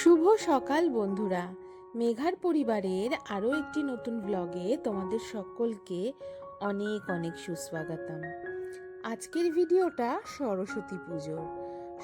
শুভ সকাল বন্ধুরা। মেঘার পরিবারের আরও একটি নতুন ব্লগে তোমাদের সকলকে অনেক অনেক সুস্বাগতম। আজকের ভিডিওটা সরস্বতী পুজোর।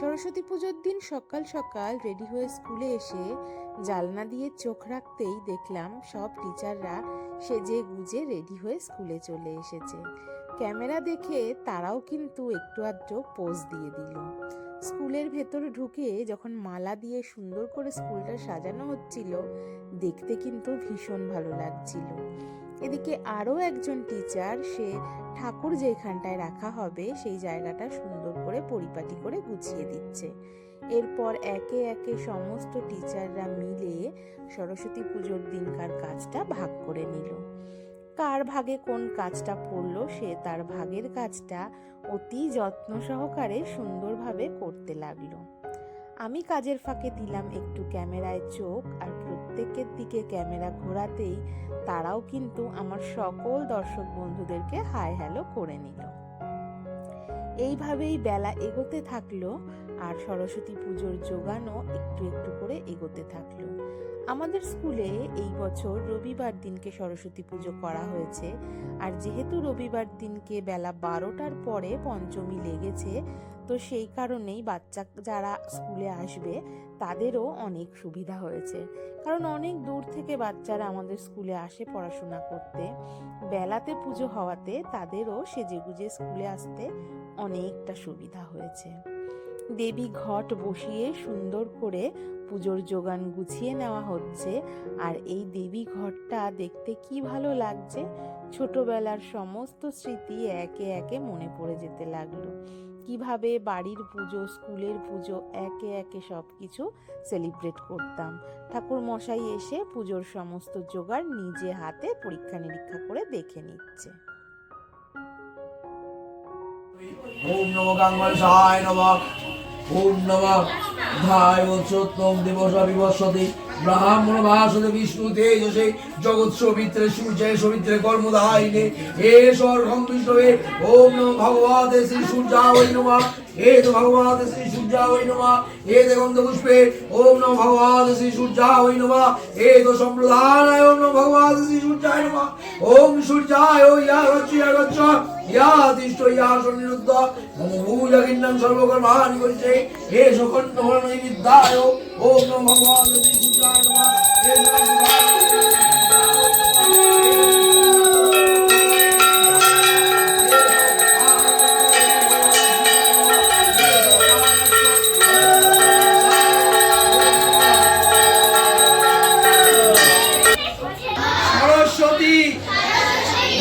সরস্বতী পুজোর দিন সকাল সকাল রেডি হয়ে স্কুলে এসে জালনা দিয়ে চোখ রাখতেই দেখলাম সব টিচাররা সেজে গুজে রেডি হয়ে স্কুলে চলে এসেছে। ক্যামেরা দেখে তারাও কিন্তু একটু আধটু পোজ দিয়ে দিল। স্কুলের ভেতরে ঢুকে যখন মালা দিয়ে সুন্দর করে স্কুলটা সাজানো হচ্ছিল, দেখতে কিন্তু ভীষণ ভালো লাগছিল। এদিকে আরও একজন টিচার, সে ঠাকুর যেখানটায় রাখা হবে, সেই জায়গাটা সুন্দর করে পরিপাটি করে গুছিয়ে দিচ্ছে। এরপর একে একে সমস্ত টিচাররা মিলে সরস্বতী পুজোর দিনকার কাজটা ভাগ করে নিল। কার ভাগে কোন কাজটা পড়ল সে তার ভাগের কাজটা অতি যত্ন সহকারে সুন্দরভাবে করতে লাগল। আমি কাজের ফাঁকে দিলাম একটু ক্যামেরায় চোখ, আর প্রত্যেকের দিকে ক্যামেরা ঘোরাতেই তারাও কিন্তু আমার সকল দর্শক বন্ধুদেরকে হাই হ্যালো করে নিল। এইভাবেই বেলা এগোতে থাকল। আর সরস্বতী পুজোর যোগানও একটু একটু করে এগোতে থাকল। আমাদের স্কুলে এই বছর রবিবার দিনকে সরস্বতী পুজো করা হয়েছে। আর যেহেতু রবিবার দিনকে বেলা বারোটার পরে পঞ্চমী লেগেছে, তো সেই কারণেই বাচ্চা যারা স্কুলে আসবে, তাদেরও অনেক সুবিধা হয়েছে। কারণ অনেক দূর থেকে বাচ্চারা আমাদের স্কুলে আসে পড়াশোনা করতে। বেলাতে পুজো হওয়াতে তাদেরও সেজেগুজে স্কুলে আসতে অনেকটা সুবিধা হয়েছে। দেবী ঘট বসিয়ে সুন্দর করে পুজোর যোগান গুছিয়ে নেওয়া হচ্ছে। আর এই দেবী ঘরটা দেখতে কি ভালো লাগছে? ছোটবেলার সমস্ত স্মৃতি একে একে মনে পড়ে যেতে লাগল। কীভাবে বাড়ির পুজো, স্কুলের পুজো, একে একে সব কিছু সেলিব্রেট করতাম। ঠাকুর মশাই এসে পুজোর সমস্ত জোগাড় নিজে হাতে পরীক্ষা নিরীক্ষা করে দেখে নিচ্ছে। ওম নম গাঙ্গলসায় নম নম। ধায় বৎসোত্তম দিবস বিবস্বতি ব্রাহ্মণ ভাসতে বিষ্ণু তেজসে জগৎ সবিত্রে সূর্যে সবিত্রে কর্মদায়িনে হে স্বর্গম বিষ্ণবে ওম নম ভগবতে শ্রী সূর্যায় নমঃ। হে তো ভগবতে শ্রী সূর্যায় নমঃ। হে তে গন্ধ পুষ্পে ওম নম ভগবতে শ্রী সূর্যায় নমঃ। হে তো সম্প্রদানায় ওম নম ভগবতে শ্রী সূর্যায় নমঃ। ওম সূর্যায় ইয়া গচ্ছ ইয়া গচ্ছ ইয়া তিষ্ঠ, ইয়া সন্নিরুদ্ধ। মম সর্বকর্মাণি করিছে হে সকণ্ড হরণি বিদ্যায় ওম নম ভগবতে শ্রী সরস্বতী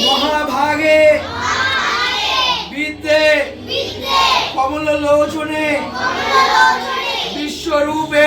মহাভাগে বিদ্যে কমল লোচনে বিশ্বরূপে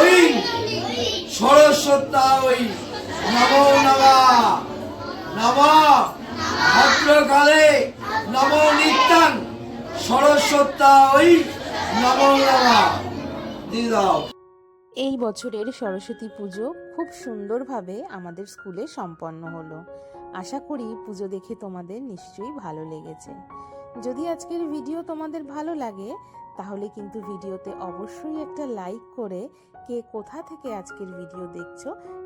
ওই সরস্বতা, ওই নমো নমা, নম ভদ্রকালে নম নিত্যাং সরস্বতা, ওই নমা দিয়ে এই বছরের সরস্বতী পুজো খুব সুন্দরভাবে আমাদের স্কুলে সম্পন্ন হলো। আশা করি পুজো দেখে তোমাদের নিশ্চয়ই ভালো লেগেছে। যদি আজকের ভিডিও তোমাদের ভালো লাগে তাহলে কিন্তু ভিডিওতে অবশ্যই একটা লাইক করে কে কোথা থেকে আজকের ভিডিও দেখছ,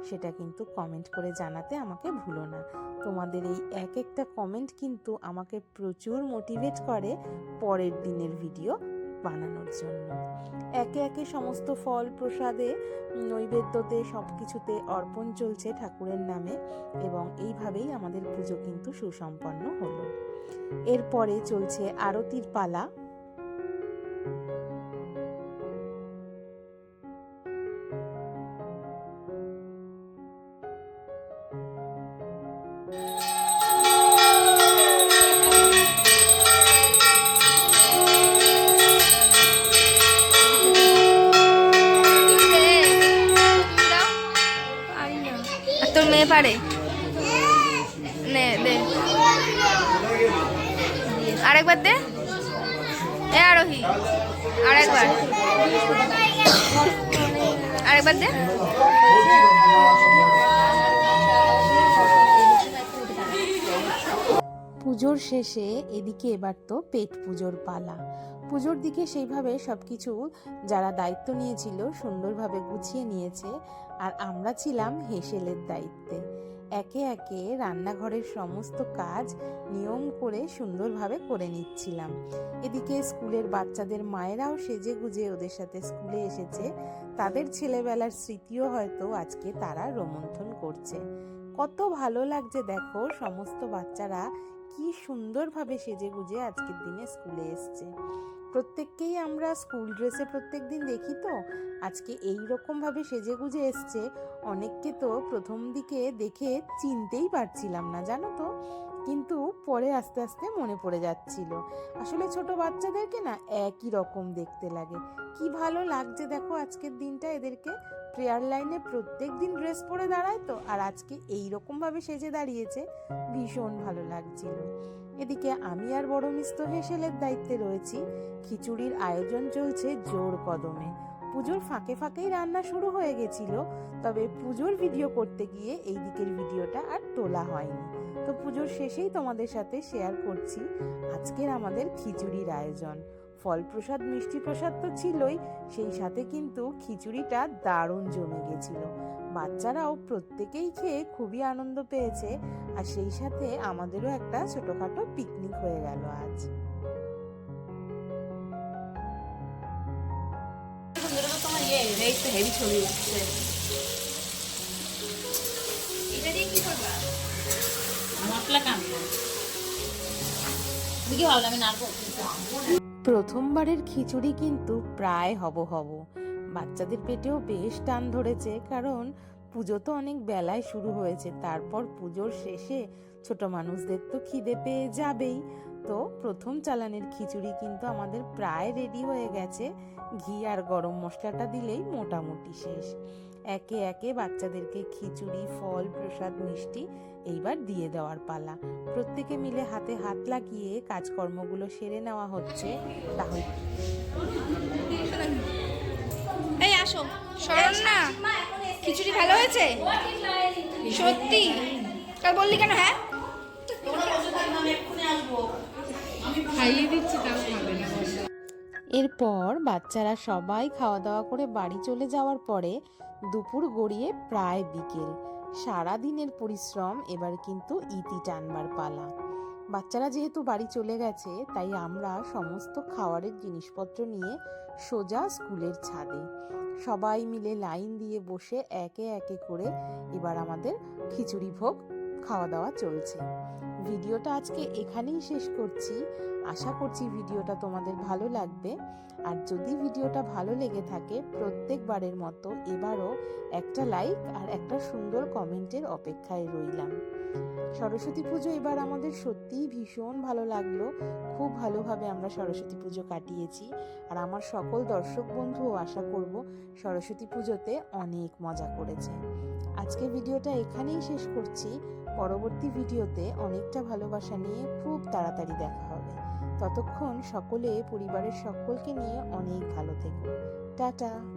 সেটা কিন্তু কমেন্ট করে জানাতে আমাকে ভুলো না। তোমাদের এই এক একটা কমেন্ট কিন্তু আমাকে প্রচুর মোটিভেট করে পরের দিনের ভিডিও বানানোর জন্য। একে একে সমস্ত ফল প্রসাদে, নৈবেদ্যতে সব কিছুতে অর্পণ চলছে ঠাকুরের নামে এবং এইভাবেই আমাদের পুজো কিন্তু সুসম্পন্ন হলো। এরপরে চলছে আরতির পালা। তোর মেয়ে পারে? নে দে। আরেকবার দে। এ আরোহী। আরেকবার। আরেকবার দে। পুজোর শেষে এদিকে এবার তো পেট পুজোর পালা। পুজোর দিকে সেইভাবে সব কিছু যারা দায়িত্ব নিয়েছিল সুন্দরভাবে গুছিয়ে নিয়েছে আর আমরা ছিলাম হেসেলের দায়িত্বে। একে একে রান্নাঘরের সমস্ত কাজ নিয়ম করে সুন্দরভাবে করে নিচ্ছিলাম। এদিকে স্কুলের বাচ্চাদের মায়েরাও সেজে গুজে ওদের সাথে স্কুলে এসেছে। তাদের ছেলেবেলার স্মৃতিও হয়তো আজকে তারা রোমন্থন করছে। কত ভালো লাগছে দেখো, সমস্ত বাচ্চারা কি সুন্দরভাবে সেজে গুজে আজকের দিনে স্কুলে এসছে। প্রত্যেককেই আমরা স্কুল ড্রেসে প্রত্যেক দিন দেখি তো, আজকে এই রকমভাবে সেজে গুজে এসছে। অনেককে তো প্রথম দিকে দেখে চিনতেই পারছিলাম না, জানো তো? কিন্তু পরে আস্তে আস্তে মনে পড়ে যাচ্ছিল। আসলে ছোট বাচ্চাদেরকে না একই রকম দেখতে লাগে। কি ভালো লাগছে দেখো আজকের দিনটা এদেরকে। প্রেয়ার লাইনে প্রত্যেক দিন ড্রেস পরে দাঁড়ায় তো, আর আজকে এই রকম ভাবে সেজে দাঁড়িয়েছে। ভীষণ ভালো লাগছিল। এদিকে আমি আর বড় মিস্ত হেসেলের দায়িত্বে রয়েছি। খিচুড়ির আয়োজন চলছে জোর কদমে। পুজোর ফাঁকে ফাঁকেই রান্না শুরু হয়ে গেছিল, তবে পুজোর ভিডিও করতে গিয়ে এই দিকের ভিডিওটা আর তোলা হয়নি। তো পুজোর শেষেই তোমাদের সাথে শেয়ার করছি আজকের আমাদের খিচুড়ির আয়োজন। ফল প্রসাদ মিষ্টি প্রসাদ তো ছিলই, সেই সাথে কিন্তু খিচুড়িটা দারুণ জমে গেছিল। বাচ্চারাও প্রত্যেকেই খেয়ে খুবই আনন্দ পেয়েছে, আর সেই সাথে আমাদেরও একটা ছোটোখাটো পিকনিক হয়ে গেল আজ। মশলা প্রথমবারের খিচুড়ি কিন্তু প্রায় হব হব। বাচ্চাদের পেটেও বেশ টান ধরেছে, কারণ পুজো তো অনেক বেলায় শুরু হয়েছে, তারপর পুজোর শেষে ছোট মানুষদের তো খিদে পেয়ে যাবেই। তো প্রথম চালানের খিচুড়ি কিন্তু আমাদের প্রায় রেডি হয়ে গেছে, ঘি আর গরম মশলাটা দিলেই মোটামুটি শেষ। একে একে বাচ্চাদেরকে খিচুড়ি ফল প্রসাদ মিষ্টি এইবার দিয়ে দেওয়ার পালা। প্রত্যেকে মিলে হাতে হাত লাগিয়ে কাজকর্মগুলো সেরে নেওয়া হচ্ছে। তাহলে এই আসো। শরণ না? খিচুড়ি ভালো হয়েছে? সত্যি? কাল বললি কেন হ্যাঁ খাইয়ে দিচ্ছি তাও খাবে না এরপর বাচ্চারা সবাই খাওয়া দাওয়া করে বাড়ি চলে যাওয়ার পরে দুপুর গড়িয়ে প্রায় বিকেল। সারা দিনের পরিশ্রম এবার কিন্তু ইতি টানবার পালা। বাচ্চারা যেহেতু বাড়ি চলে গেছে, তাই আমরা সমস্ত খাওয়ারের জিনিসপত্র নিয়ে সোজা স্কুলের ছাদে। সবাই মিলে লাইন দিয়ে বসে একে একে করে এবার আমাদের খিচুড়ি ভোগ খাওয়া দাওয়া চলছে। ভিডিওটা আজকে এখানেই শেষ করছি। আশা করছি ভিডিওটা তোমাদের ভালো লাগবে। আর যদি ভিডিওটা ভালো লেগে থাকে, প্রত্যেকবারের মতো এবারও একটা লাইক আর একটা সুন্দর কমেন্টের অপেক্ষায় রইলাম। সরস্বতী পুজো এবার আমাদের সত্যিই ভীষণ ভালো লাগল। খুব ভালোভাবে আমরা সরস্বতী পুজো কাটিয়েছি। আর আমার সকল দর্শক বন্ধুও আশা করব সরস্বতী পুজোতে অনেক মজা করেছে। আজকে ভিডিওটা এখানেই শেষ করছি। পরবর্তী ভিডিওতে অনেকটা ভালোবাসা নিয়ে খুব তাড়াতাড়ি দেখা হবে। ততক্ষণ সকলে পরিবারের সকলকে নিয়ে অনেক ভালো থেকো। টাটা।